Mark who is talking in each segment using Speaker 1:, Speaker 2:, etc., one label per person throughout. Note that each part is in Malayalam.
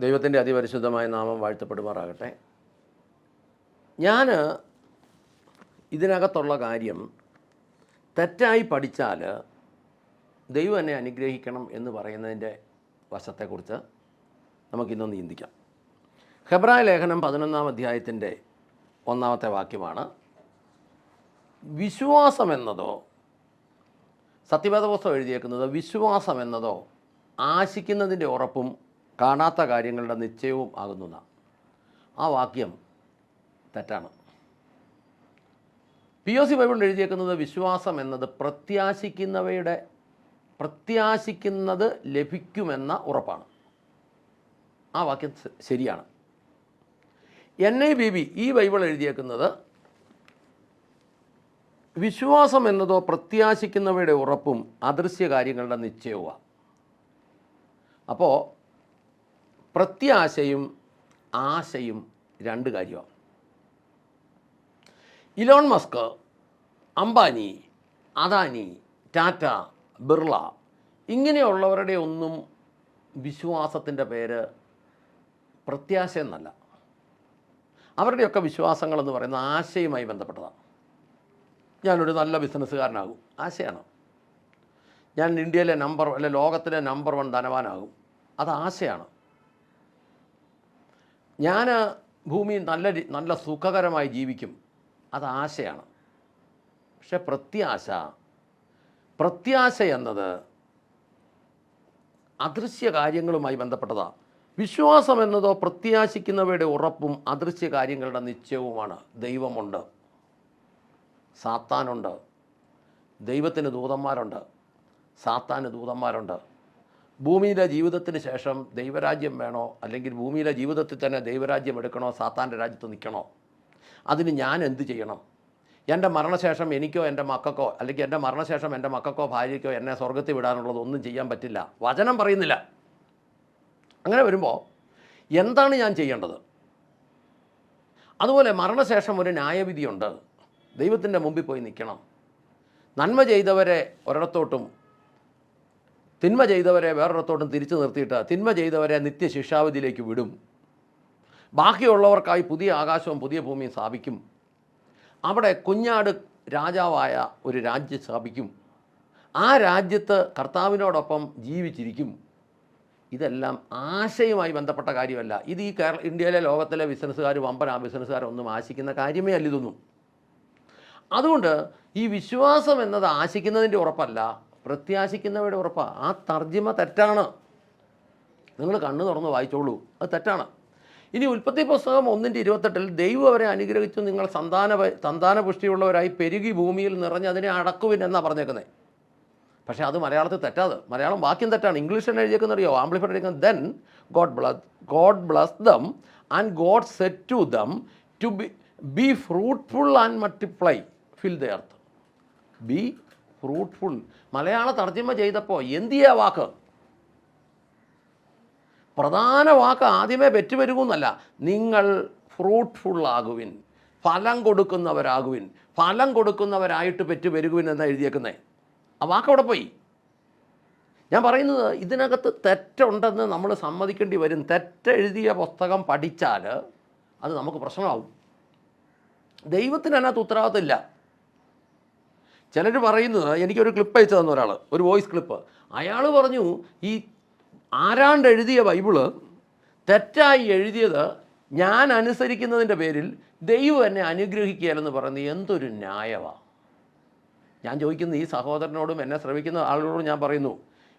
Speaker 1: ദൈവത്തിന്റെ അതിപരിശുദ്ധമായ നാമം വാഴ്ത്തപ്പെടുമാറാകട്ടെ. ഞാൻ ഇതിനകത്തുള്ള കാര്യം തെറ്റായി പഠിച്ചാൽ ദൈവം എന്നെ അനുഗ്രഹിക്കണം എന്ന് പറയുന്നതിന്റെ വശത്തെക്കുറിച്ച് നമുക്കിന്നൊന്ന് ചിന്തിക്കാം. ഹെബ്രായ ലേഖനം പതിനൊന്നാം അധ്യായത്തിന്റെ ഒന്നാമത്തെ വാക്യമാണ് വിശ്വാസം എന്നതോ സത്യവേദ പുസ്തകം എഴുതിയേക്കുന്നത് വിശ്വാസം എന്നതോ ആശിക്കുന്നതിന്റെ ഉറപ്പും കാണാത്ത കാര്യങ്ങളുടെ നിശ്ചയവും ആകുന്നതാണ് ആ വാക്യം തെറ്റാണ്. പി ഒ സി ബൈബിളിൽ എഴുതിയേക്കുന്നത് വിശ്വാസം എന്നത് പ്രത്യാശിക്കുന്നവയുടെ പ്രത്യാശിക്കുന്നത് ലഭിക്കുമെന്ന ഉറപ്പാണ്. ആ വാക്യം ശരിയാണ്. എൻ ഐ ബി ബി ഈ ബൈബിൾ എഴുതിയേക്കുന്നത് വിശ്വാസം എന്നതോ പ്രത്യാശിക്കുന്നവയുടെ ഉറപ്പും അദൃശ്യ കാര്യങ്ങളുടെ നിശ്ചയവുമാണ് അപ്പോൾ പ്രത്യാശയും ആശയും രണ്ട് കാര്യമാണ്. ഇലോൺ മസ്ക് അംബാനി അദാനി ടാറ്റ ബിർള ഇങ്ങനെയുള്ളവരുടെ ഒന്നും വിശ്വാസത്തിന്റെ പേര് പ്രത്യാശ എന്നല്ല. അവരുടെയൊക്കെ വിശ്വാസങ്ങളെന്ന് പറയുന്നത് ആശയുമായി ബന്ധപ്പെട്ടതാണ്. ഞാനൊരു നല്ല ബിസിനസ്സുകാരനാകും. ആശയാണ്. ഞാൻ ഇന്ത്യയിലെ നമ്പർ അല്ലെ ലോകത്തിലെ നമ്പർ വൺ ധനവാനാകും. അത് ആശയാണ്. ഞാൻ ഭൂമിയിൽ നല്ല നല്ല സുഖകരമായി ജീവിക്കും. അത് ആശയാണ്. പക്ഷെ പ്രത്യാശ പ്രത്യാശ എന്നത് അദൃശ്യ കാര്യങ്ങളുമായി ബന്ധപ്പെട്ടതാണ് വിശ്വാസം എന്നതോ പ്രത്യാശിക്കുന്നവയുടെ ഉറപ്പും അദൃശ്യ കാര്യങ്ങളുടെ നിശ്ചയവുമാണ്. ദൈവമുണ്ട്. സാത്താനുണ്ട്. ദൈവത്തിന് ദൂതന്മാരുണ്ട്. സാത്താന് ദൂതന്മാരുണ്ട്. ഭൂമിയിലെ ജീവിതത്തിന് ശേഷം ദൈവരാജ്യം വേണോ? അല്ലെങ്കിൽ ഭൂമിയിലെ ജീവിതത്തിൽ തന്നെ ദൈവരാജ്യം എടുക്കണോ? സാത്താന്റെ രാജ്യത്ത് നിൽക്കണോ? അതിന് ഞാൻ എന്ത് ചെയ്യണം? എന്റെ മരണശേഷം എനിക്കോ എന്റെ മക്കൾക്കോ അല്ലെങ്കിൽ എന്റെ മരണശേഷം എന്റെ മക്കൾക്കോ ഭാര്യയ്ക്കോ എന്നെ സ്വർഗത്തിൽ വിടാനുള്ളത് ഒന്നും ചെയ്യാൻ പറ്റില്ല. വചനം പറയുന്നില്ല. അങ്ങനെ വരുമ്പോൾ എന്താണ് ഞാൻ ചെയ്യേണ്ടത്? അതുപോലെ മരണശേഷം ഒരു ന്യായവിധിയുണ്ട്. ദൈവത്തിന്റെ മുമ്പിൽ പോയി നിൽക്കണം. നന്മ ചെയ്തവരെ ഒരിടത്തോട്ടും തിന്മ ചെയ്തവരെ വേറൊരിടത്തോട്ടും തിരിച്ചു നിർത്തിയിട്ട് തിന്മ ചെയ്തവരെ നിത്യശിക്ഷാവിധിയിലേക്ക് വിടും. ബാക്കിയുള്ളവർക്കായി പുതിയ ആകാശവും പുതിയ ഭൂമിയും സ്ഥാപിക്കും. അവിടെ കുഞ്ഞാട് രാജാവായ ഒരു രാജ്യം സ്ഥാപിക്കും. ആ രാജ്യത്ത് കർത്താവിനോടൊപ്പം ജീവിച്ചിരിക്കും. ഇതെല്ലാം ആശയുമായി ബന്ധപ്പെട്ട കാര്യമല്ല. ഇത് ഈ കേരള ഇന്ത്യയിലെ ലോകത്തിലെ ബിസിനസ്സുകാർ വമ്പൻ ആ ബിസിനസ്സുകാരൊന്നും ആശിക്കുന്ന കാര്യമേ അല്ല ഇതൊന്നും അതുകൊണ്ട് ഈ വിശ്വാസം എന്നത് ആശിക്കുന്നതിന്റെ ഉറപ്പല്ല പ്രത്യാശിക്കുന്നവരുടെ ഉറപ്പാണ് ആ തർജിമ തെറ്റാണ്. നിങ്ങൾ കണ്ണു തുറന്ന് വായിച്ചോളൂ. അത് തെറ്റാണ്. ഇനി ഉൽപ്പത്തി പുസ്തകം ഒന്നിന്റെ ഇരുപത്തെട്ടിൽ ദൈവം അവരെ അനുഗ്രഹിച്ചു നിങ്ങൾ സന്താന സന്താന പുഷ്ടിയുള്ളവരായി പെരുകി ഭൂമിയിൽ നിറഞ്ഞ് അതിനെ അടക്കുവിൻ എന്നാണ് പറഞ്ഞേക്കുന്നത് പക്ഷേ അത് മലയാളത്തിൽ തെറ്റാത്. മലയാളം വാക്യം തെറ്റാണ്. ഇംഗ്ലീഷിൽ എഴുതിയേക്കുന്ന അറിയോ amplified എഴുതിക്കുന്നത് then God bless God bless them and God said to them to be be fruitful and multiply fill the earth be fruitful മലയാള തർജമ ചെയ്തപ്പോൾ എന്തിയാ വാക്ക്? പ്രധാന വാക്ക് ആദ്യമേ പെറ്റുവരുമെന്നല്ല നിങ്ങൾ ഫ്രൂട്ട്ഫുൾ ആകുവിൻ. ഫലം കൊടുക്കുന്നവരാകുവിൻ. ഫലം കൊടുക്കുന്നവരായിട്ട് പെറ്റുവരുകുവിൻ എന്നാണ് എഴുതിയേക്കുന്നത് ആ വാക്ക് അവിടെ പോയി. ഞാൻ പറയുന്നത് ഇതിനകത്ത് തെറ്റുണ്ടെന്ന് നമ്മൾ സമ്മതിക്കേണ്ടി വരും. തെറ്റെഴുതിയ പുസ്തകം പഠിച്ചാൽ അത് നമുക്ക് പ്രശ്നമാവും. ദൈവത്തിന് അതിനകത്ത് ഉത്തരവാദിത്തമില്ല ചിലർ പറയുന്നത് എനിക്കൊരു ക്ലിപ്പ് അയച്ചു തന്ന ഒരാൾ ഒരു വോയിസ് ക്ലിപ്പ് അയാൾ പറഞ്ഞു ഈ ആരാണ്ട് എഴുതിയ ബൈബിൾ തെറ്റായി എഴുതിയത് ഞാൻ അനുസരിക്കുന്നതിന്റെ പേരിൽ ദൈവം എന്നെ അനുഗ്രഹിക്കുകയല്ലെന്ന് പറയുന്നത് എന്തൊരു ന്യായമാണ് ഞാൻ ചോദിക്കുന്ന ഈ സഹോദരനോടും എന്നെ ശ്രമിക്കുന്ന ആളുകളോടും ഞാൻ പറയുന്നു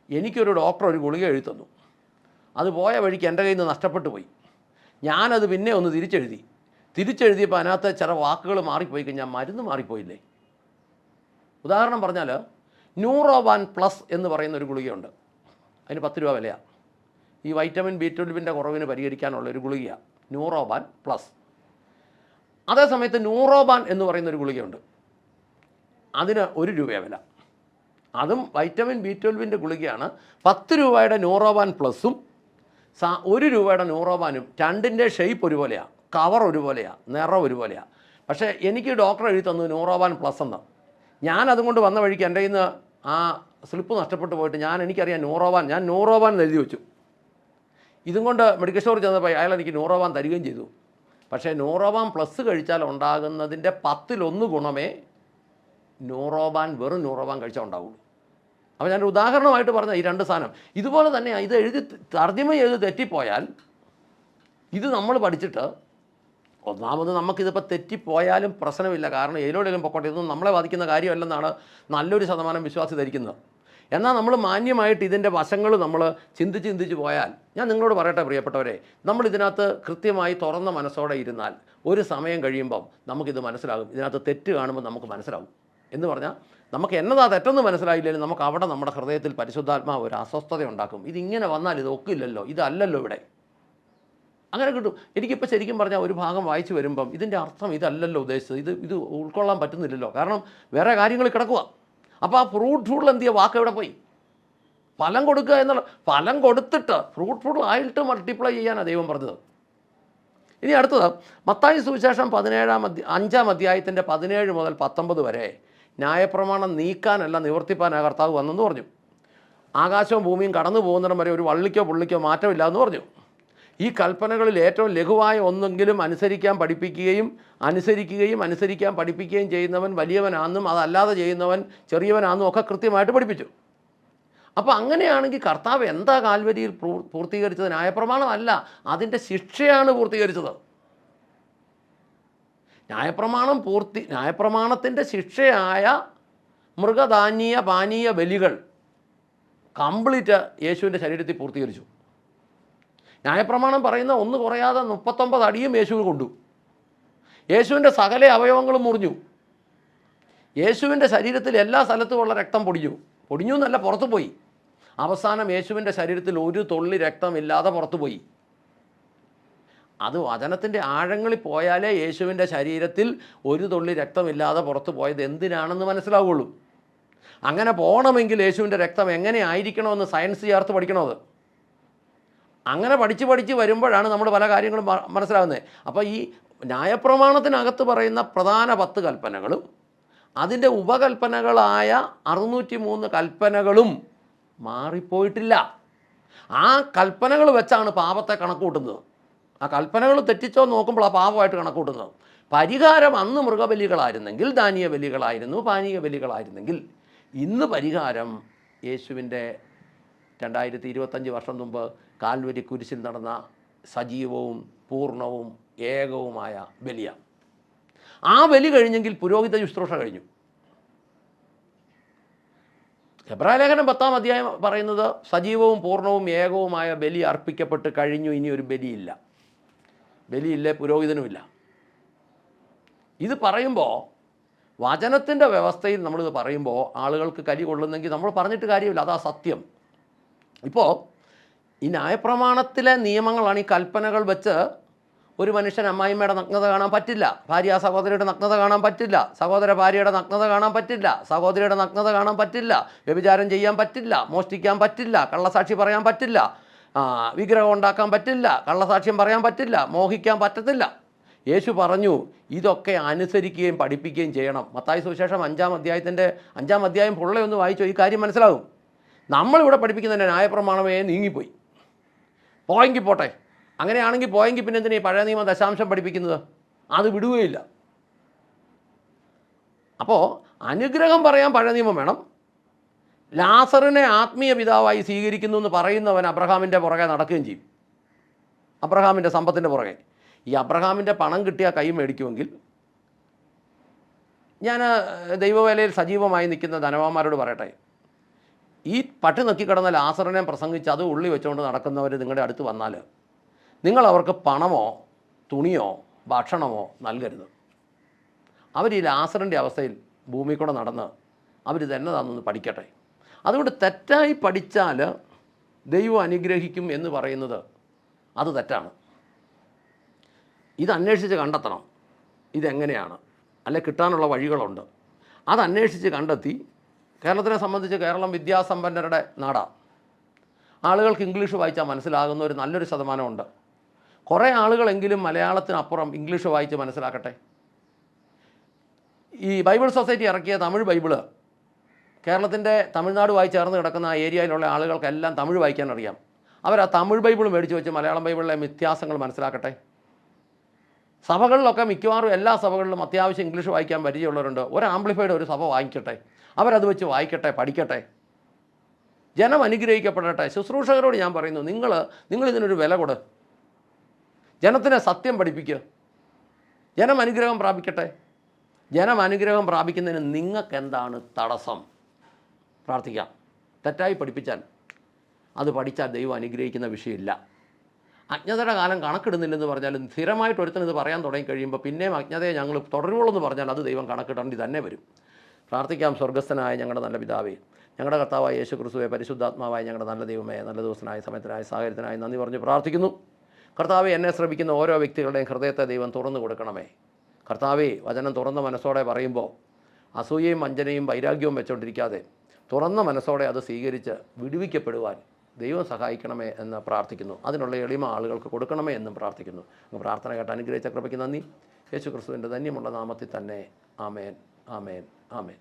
Speaker 1: എനിക്കൊരു ഡോക്ടർ ഒരു ഗുളിക എഴുതുന്നു അത് പോയ വഴിക്ക് എന്റെ കയ്യിൽ നിന്ന് നഷ്ടപ്പെട്ടു പോയി. ഞാനത് പിന്നെ ഒന്ന് തിരിച്ചെഴുതി. തിരിച്ചെഴുതിയപ്പോൾ അതിനകത്ത് ചില വാക്കുകൾ മാറിപ്പോയി കഴിഞ്ഞാൽ മരുന്ന് മാറിപ്പോയില്ലേ? ഉദാഹരണം പറഞ്ഞാൽ ന്യൂറോവാൻ പ്ലസ് എന്ന് പറയുന്ന ഒരു ഗുളികയുണ്ട്. അതിന് പത്ത് രൂപ വിലയാണ് ഈ വൈറ്റമിൻ ബി ട്വൽവിന്റെ കുറവിന് പരിഹരിക്കാനുള്ള ഒരു ഗുളികയാണ് ന്യൂറോബാൻ പ്ലസ് അതേസമയത്ത് ന്യൂറോബാൻ എന്ന് പറയുന്ന ഒരു ഗുളികയുണ്ട്. അതിന് ഒരു രൂപ വില. അതും വൈറ്റമിൻ ബി ട്വൽവിന്റെ ഗുളികയാണ്. പത്ത് രൂപയുടെ ന്യൂറോബാൻ പ്ലസും സാ ഒരു രൂപയുടെ ന്യൂറോബാനും രണ്ടിന്റെ ഷെയ്പ്പ് ഒരുപോലെയാണ് കവർ ഒരുപോലെയാണ് നിറം ഒരുപോലെയാണ് പക്ഷേ എനിക്ക് ഡോക്ടർ എഴുതി തന്നു ന്യൂറോബാൻ പ്ലസ് എന്ന്. ഞാൻ അതുകൊണ്ട് വന്ന വഴിക്ക് എന്റെ നിന്ന് ആ സ്ലിപ്പ് നഷ്ടപ്പെട്ടു പോയിട്ട് ഞാൻ എനിക്കറിയാം നൂറോവാൻ ഞാൻ നൂറോവാൻ എഴുതി വെച്ചു. ഇതും കൊണ്ട് മെഡിക്കൽ സ്റ്റോറിൽ ചെന്നപ്പോൾ അയാൾ എനിക്ക് നൂറോവാൻ തരികയും ചെയ്തു. പക്ഷേ നൂറോവാൻ പ്ലസ് കഴിച്ചാൽ ഉണ്ടാകുന്നതിന്റെ പത്തിലൊന്ന് ഗുണമേ നൂറോവാൻ വെറും നൂറോവാൻ കഴിച്ചാൽ ഉണ്ടാവുള്ളൂ. അപ്പോൾ ഞാനൊരു ഉദാഹരണമായിട്ട് പറഞ്ഞ ഈ രണ്ട് സാധനം. ഇതുപോലെ തന്നെ ഇത് എഴുതി തർജമ ചെയ്ത് തെറ്റിപ്പോയാൽ ഇത് നമ്മൾ പഠിച്ചിട്ട് ഒന്നാമത് നമുക്കിതിപ്പോൾ തെറ്റിപ്പോയാലും പ്രശ്നമില്ല. കാരണം ഏലോടെങ്കിലും പൊക്കോട്ടെ. ഇതൊന്നും നമ്മളെ ബാധിക്കുന്ന കാര്യമല്ലെന്നാണ് നല്ലൊരു ശതമാനം വിശ്വാസി ധരിക്കുന്നത്. എന്നാൽ നമ്മൾ മാന്യമായിട്ട് ഇതിന്റെ വശങ്ങൾ നമ്മൾ ചിന്തിച്ച് ചിന്തിച്ച് പോയാൽ ഞാൻ നിങ്ങളോട് പറയട്ടെ പ്രിയപ്പെട്ടവരെ നമ്മൾ ഇതിനകത്ത് കൃത്യമായി തുറന്ന മനസ്സോടെ ഇരുന്നാൽ ഒരു സമയം കഴിയുമ്പം നമുക്കിത് മനസ്സിലാകും. ഇതിനകത്ത് തെറ്റ് കാണുമ്പോൾ നമുക്ക് മനസ്സിലാകും എന്ന് പറഞ്ഞാൽ നമുക്ക് എന്നതാ തെറ്റെന്ന് മനസ്സിലായില്ലെങ്കിലും നമുക്ക് അവിടെ നമ്മുടെ ഹൃദയത്തിൽ പരിശുദ്ധാത്മാവ് ഒരു അസ്വസ്ഥത ഉണ്ടാക്കും ഇതിങ്ങനെ വന്നാൽ ഇത് ഒക്കില്ലല്ലോ. ഇതല്ലല്ലോ ഇവിടെ. അങ്ങനെ കിട്ടും. എനിക്കിപ്പോൾ ശരിക്കും പറഞ്ഞാൽ ഒരു ഭാഗം വായിച്ചു വരുമ്പം ഇതിന്റെ അർത്ഥം ഇതല്ലല്ലോ ഉദ്ദേശിച്ചത്. ഇത് ഇത് ഉൾക്കൊള്ളാൻ പറ്റുന്നില്ലല്ലോ. കാരണം വേറെ കാര്യങ്ങൾ കിടക്കുക അപ്പോൾ ആ ഫ്രൂട്ട് ഫ്രൂട്ട്ഫുൾ എന്ത് ചെയ്യുക വാക്ക് എവിടെ പോയി? ഫലം കൊടുക്കുക എന്നുള്ള ഫലം കൊടുത്തിട്ട് ഫ്രൂട്ട് ഫ്രൂട്ട്ഫുൾ ആയിട്ട് മൾട്ടിപ്ലൈ ചെയ്യാനാണ് ദൈവം പറഞ്ഞത്. ഇനി അടുത്തത് മത്തായി സുവിശേഷം പതിനേഴാം അധ്യ അഞ്ചാം അധ്യായത്തിന്റെ പതിനേഴ് മുതൽ പത്തൊമ്പത് വരെ ന്യായപ്രമാണം നീക്കാനല്ല നിവർത്തിപ്പാനാ കർത്താവ് വന്നെന്ന് പറഞ്ഞു. ആകാശവും ഭൂമിയും കടന്നു പോകുന്നിടം വരെ ഒരു വള്ളിക്കോ പുള്ളിക്കോ മാറ്റമില്ല എന്ന് പറഞ്ഞു. ഈ കൽപ്പനകളിൽ ഏറ്റവും ലഘുവായ ഒന്നെങ്കിലും അനുസരിക്കാൻ പഠിപ്പിക്കുകയും അനുസരിക്കുകയും അനുസരിക്കാൻ പഠിപ്പിക്കുകയും ചെയ്യുന്നവൻ വലിയവനാണെന്നും അതല്ലാതെ ചെയ്യുന്നവൻ ചെറിയവനാണെന്നും ഒക്കെ കൃത്യമായിട്ട് പഠിപ്പിച്ചു. അപ്പോൾ അങ്ങനെയാണെങ്കിൽ കർത്താവ് എന്താ കാൽവരിയിൽ പൂർത്തീകരിച്ചത് ന്യായപ്രമാണമല്ല അതിന്റെ ശിക്ഷയാണ് പൂർത്തീകരിച്ചത്. ന്യായപ്രമാണം പൂർത്തി ന്യായപ്രമാണത്തിന്റെ ശിക്ഷയായ മൃഗധാന്യ പാനീയ ബലികൾ കംപ്ലീറ്റ് യേശുവിന്റെ ശരീരത്തിൽ പൂർത്തീകരിച്ചു. ന്യായപ്രമാണം പറയുന്ന ഒന്ന് കുറയാതെ മുപ്പത്തൊമ്പത് അടിയും യേശു കൊണ്ടു. യേശുവിന്റെ സകല അവയവങ്ങളും മുറിഞ്ഞു. യേശുവിന്റെ ശരീരത്തിൽ എല്ലാ സ്ഥലത്തുമുള്ള രക്തം പൊടിഞ്ഞു. പൊടിഞ്ഞു എന്നല്ല പുറത്തു പോയി. അവസാനം യേശുവിന്റെ ശരീരത്തിൽ ഒരു തുള്ളി രക്തമില്ലാതെ പുറത്തു പോയി. അത് വചനത്തിന്റെ ആഴങ്ങളിൽ പോയാലേ യേശുവിന്റെ ശരീരത്തിൽ ഒരു തുള്ളി രക്തമില്ലാതെ പുറത്തു പോയത് എന്തിനാണെന്ന് മനസ്സിലാവുള്ളൂ. അങ്ങനെ പോകണമെങ്കിൽ യേശുവിന്റെ രക്തം എങ്ങനെ ആയിരിക്കണമെന്ന് സയൻസ് ചേർത്ത് പഠിക്കണത് അങ്ങനെ പഠിച്ച് പഠിച്ച് വരുമ്പോഴാണ് നമ്മൾ പല കാര്യങ്ങളും മനസ്സിലാവുന്നത് അപ്പോൾ ഈ ന്യായപ്രമാണത്തിനകത്ത് പറയുന്ന പ്രധാന പത്ത് കൽപ്പനകളും അതിന്റെ ഉപകൽപ്പനകളായ അറുന്നൂറ്റി മൂന്ന് കൽപ്പനകളും മാറിപ്പോയിട്ടില്ല. ആ കൽപ്പനകൾ വെച്ചാണ് പാപത്തെ കണക്കൂട്ടുന്നത്. ആ കൽപ്പനകൾ തെറ്റിച്ചോ നോക്കുമ്പോൾ ആ പാപമായിട്ട് കണക്കൂട്ടുന്നത്. പരിഹാരം അന്ന് മൃഗബലികളായിരുന്നെങ്കിൽ ദാനീയ ബലികളായിരുന്നു പാനീയ ബലികളായിരുന്നെങ്കിൽ ഇന്ന് പരിഹാരം യേശുവിന്റെ രണ്ടായിരത്തി ഇരുപത്തഞ്ച് വർഷം മുമ്പ് കാൽവരി കുരിശിൽ നടന്ന സജീവവും പൂർണവും ഏകവുമായ ബലിയാണ് ആ ബലി കഴിഞ്ഞെങ്കിൽ പുരോഹിത ശുശ്രൂഷ കഴിഞ്ഞു. എബ്രാലേഖനം പത്താം അധ്യായം പറയുന്നത് സജീവവും പൂർണവും ഏകവുമായ ബലി അർപ്പിക്കപ്പെട്ട് കഴിഞ്ഞു ഇനി ഒരു ബലിയില്ല. ബലിയില്ല പുരോഹിതനുമില്ല. ഇത് പറയുമ്പോൾ വചനത്തിന്റെ വ്യവസ്ഥയിൽ നമ്മളിത് പറയുമ്പോൾ ആളുകൾക്ക് കലി കൊള്ളുന്നെങ്കിൽ നമ്മൾ പറഞ്ഞിട്ട് കാര്യമില്ല അതാ സത്യം. ഇപ്പോൾ ഈ ന്യായപ്രമാണത്തിലെ നിയമങ്ങളാണ് ഈ കൽപ്പനകൾ വെച്ച് ഒരു മനുഷ്യൻ അമ്മായിമ്മയുടെ നഗ്നത കാണാൻ പറ്റില്ല. ഭാര്യ സഹോദരിയുടെ നഗ്നത കാണാൻ പറ്റില്ല. സഹോദര ഭാര്യയുടെ നഗ്നത കാണാൻ പറ്റില്ല. സഹോദരിയുടെ നഗ്നത കാണാൻ പറ്റില്ല. വ്യഭിചാരം ചെയ്യാൻ പറ്റില്ല. മോഷ്ടിക്കാൻ പറ്റില്ല. കള്ളസാക്ഷി പറയാൻ പറ്റില്ല. വിഗ്രഹം ഉണ്ടാക്കാൻ പറ്റില്ല. കള്ളസാക്ഷ്യം പറയാൻ പറ്റില്ല. മോഹിക്കാൻ പറ്റത്തില്ല. യേശു പറഞ്ഞു ഇതൊക്കെ അനുസരിക്കുകയും പഠിപ്പിക്കുകയും ചെയ്യണം. മത്തായി സുവിശേഷം അഞ്ചാം അധ്യായത്തിന്റെ അഞ്ചാം അധ്യായം പുള്ളയൊന്ന് വായിച്ചോ ഈ കാര്യം മനസ്സിലാകും നമ്മളിവിടെ പഠിപ്പിക്കുന്നതിന്റെ ന്യായപ്രമാണമേ നീങ്ങിപ്പോയി. പോയെങ്കിൽ പോട്ടെ. അങ്ങനെയാണെങ്കിൽ പോയെങ്കിൽ പിന്നെ എന്തിനാ ഈ പഴയ നിയമ ദശാംശം പഠിപ്പിക്കുന്നത്? അത് വിടുകയില്ല. അപ്പോൾ അനുഗ്രഹം പറയാൻ പഴയ നിയമം വേണം. ലാസറിനെ ആത്മീയ പിതാവായി സ്വീകരിക്കുന്നു എന്ന് പറയുന്നവൻ അബ്രഹാമിന്റെ പുറകെ നടക്കുകയും ചെയ്യും. അബ്രഹാമിന്റെ സമ്പത്തിന്റെ പുറകെ. ഈ അബ്രഹാമിന്റെ പണം കിട്ടിയ കൈ മേടിക്കുമെങ്കിൽ ഞാൻ ദൈവവേലയിൽ സജീവമായി നിൽക്കുന്ന ധനവാന്മാരോട് പറയട്ടെ. ഈ പട്ടി നക്കിക്കിടന്ന ലാസറിനെ പ്രസംഗിച്ച് അത് ഉള്ളി വെച്ചുകൊണ്ട് നടക്കുന്നവർ നിങ്ങളുടെ അടുത്ത് വന്നാൽ നിങ്ങൾ അവർക്ക് പണമോ തുണിയോ ഭക്ഷണമോ നൽകരുത്. അവർ ഈ ലാസറിന്റെ അവസ്ഥയിൽ ഭൂമി കൂടെ നടന്ന് അവരിത് എന്നതാണെന്ന് പഠിക്കട്ടെ. അതുകൊണ്ട് തെറ്റായി പഠിച്ചാൽ ദൈവം അനുഗ്രഹിക്കും എന്ന് പറയുന്നത് അത് തെറ്റാണ്. ഇത് അന്വേഷിച്ച് കണ്ടെത്തണം. ഇതെങ്ങനെയാണ്? അല്ലെ കിട്ടാനുള്ള വഴികളുണ്ട്. അത് അന്വേഷിച്ച് കണ്ടെത്തി കേരളത്തിനെ സംബന്ധിച്ച് കേരളം വിദ്യാസമ്പന്നരുടെ നാടാണ് ആളുകൾക്ക് ഇംഗ്ലീഷ് വായിച്ചാൽ മനസ്സിലാകുന്ന ഒരു നല്ലൊരു ശതമാനമുണ്ട്. കുറേ ആളുകളെങ്കിലും മലയാളത്തിനപ്പുറം ഇംഗ്ലീഷ് വായിച്ച് മനസ്സിലാക്കട്ടെ. ഈ ബൈബിൾ സൊസൈറ്റി ഇറക്കിയ തമിഴ് ബൈബിൾ കേരളത്തിന്റെ തമിഴ്നാടുമായി ചേർന്ന് കിടക്കുന്ന ആ ഏരിയയിലുള്ള ആളുകൾക്കെല്ലാം തമിഴ് വായിക്കാൻ അറിയാം. അവർ ആ തമിഴ് ബൈബിൾ മേടിച്ച് വെച്ച് മലയാളം ബൈബിളിലെ വ്യത്യാസങ്ങൾ മനസ്സിലാക്കട്ടെ. സഭകളിലൊക്കെ മിക്കവാറും എല്ലാ സഭകളിലും അത്യാവശ്യം ഇംഗ്ലീഷ് വായിക്കാൻ പരിചയമുള്ളവരുണ്ട്. ഒരു ആംപ്ലിഫൈഡ് ഒരു സഭ വാങ്ങിക്കട്ടെ. അവരത് വെച്ച് വായിക്കട്ടെ പഠിക്കട്ടെ. ജനം അനുഗ്രഹിക്കപ്പെടട്ടെ. ശുശ്രൂഷകരോട് ഞാൻ പറയുന്നു നിങ്ങൾ നിങ്ങൾ ഇതിനൊരു വില കൊടു. ജനത്തിനെ സത്യം പഠിപ്പിക്കുക ജനം അനുഗ്രഹം പ്രാപിക്കട്ടെ. ജനം അനുഗ്രഹം പ്രാപിക്കുന്നതിന് നിങ്ങൾക്ക് എന്താണ് തടസ്സം? പ്രാർത്ഥിക്കാം. തെറ്റായി പഠിപ്പിച്ചാൽ അത് പഠിച്ചാൽ ദൈവം അനുഗ്രഹിക്കുന്ന വിഷയമില്ല. അജ്ഞതയുടെ കാലം കണക്കിടുന്നില്ലെന്ന് പറഞ്ഞാലും സ്ഥിരമായിട്ട് ഒരുത്തൻ ഇത് പറയാൻ തുടങ്ങി കഴിയുമ്പോൾ പിന്നെയും അജ്ഞതയെ ഞങ്ങൾ തുടരുള്ളൂ എന്ന് പറഞ്ഞാൽ അത് ദൈവം കണക്കിടേണ്ടി തന്നെ വരും. പ്രാർത്ഥിക്കാം സ്വർഗസ്ഥനായ ഞങ്ങളുടെ നല്ല പിതാവേ ഞങ്ങളുടെ കർത്താവായ യേശു ക്രിസ്തുവെ പരിശുദ്ധാത്മാവായ ഞങ്ങളുടെ നല്ല ദൈവമേ നല്ല ദിവസനായ സമയത്തിനായ സാഹചര്യത്തിനായി നന്ദി പറഞ്ഞ് പ്രാർത്ഥിക്കുന്നു. കർത്താവെ എന്നെ ശ്രമിക്കുന്ന ഓരോ വ്യക്തികളുടെയും ഹൃദയത്തെ ദൈവം തുറന്നു കൊടുക്കണമേ. കർത്താവെ വചനം തുറന്ന മനസ്സോടെ പറയുമ്പോൾ അസൂയയും വഞ്ചനയും വൈരാഗ്യവും വെച്ചുകൊണ്ടിരിക്കാതെ തുറന്ന മനസ്സോടെ അത് സ്വീകരിച്ച് വിടുവിക്കപ്പെടുവാൻ ദൈവം സഹായിക്കണമേ എന്ന് പ്രാർത്ഥിക്കുന്നു. അതിനുള്ള എളിമ ആളുകൾക്ക് കൊടുക്കണമേ എന്നും പ്രാർത്ഥിക്കുന്നു. അങ്ങ് പ്രാർത്ഥന കേട്ട് അനുഗ്രഹിച്ച കൃപയ്ക്ക് നന്ദി. യേശു ക്രിസ്തുവിന്റെ ധന്യമുള്ള നാമത്തിൽ തന്നെ ആമേൻ ആമേൻ ആമേൻ.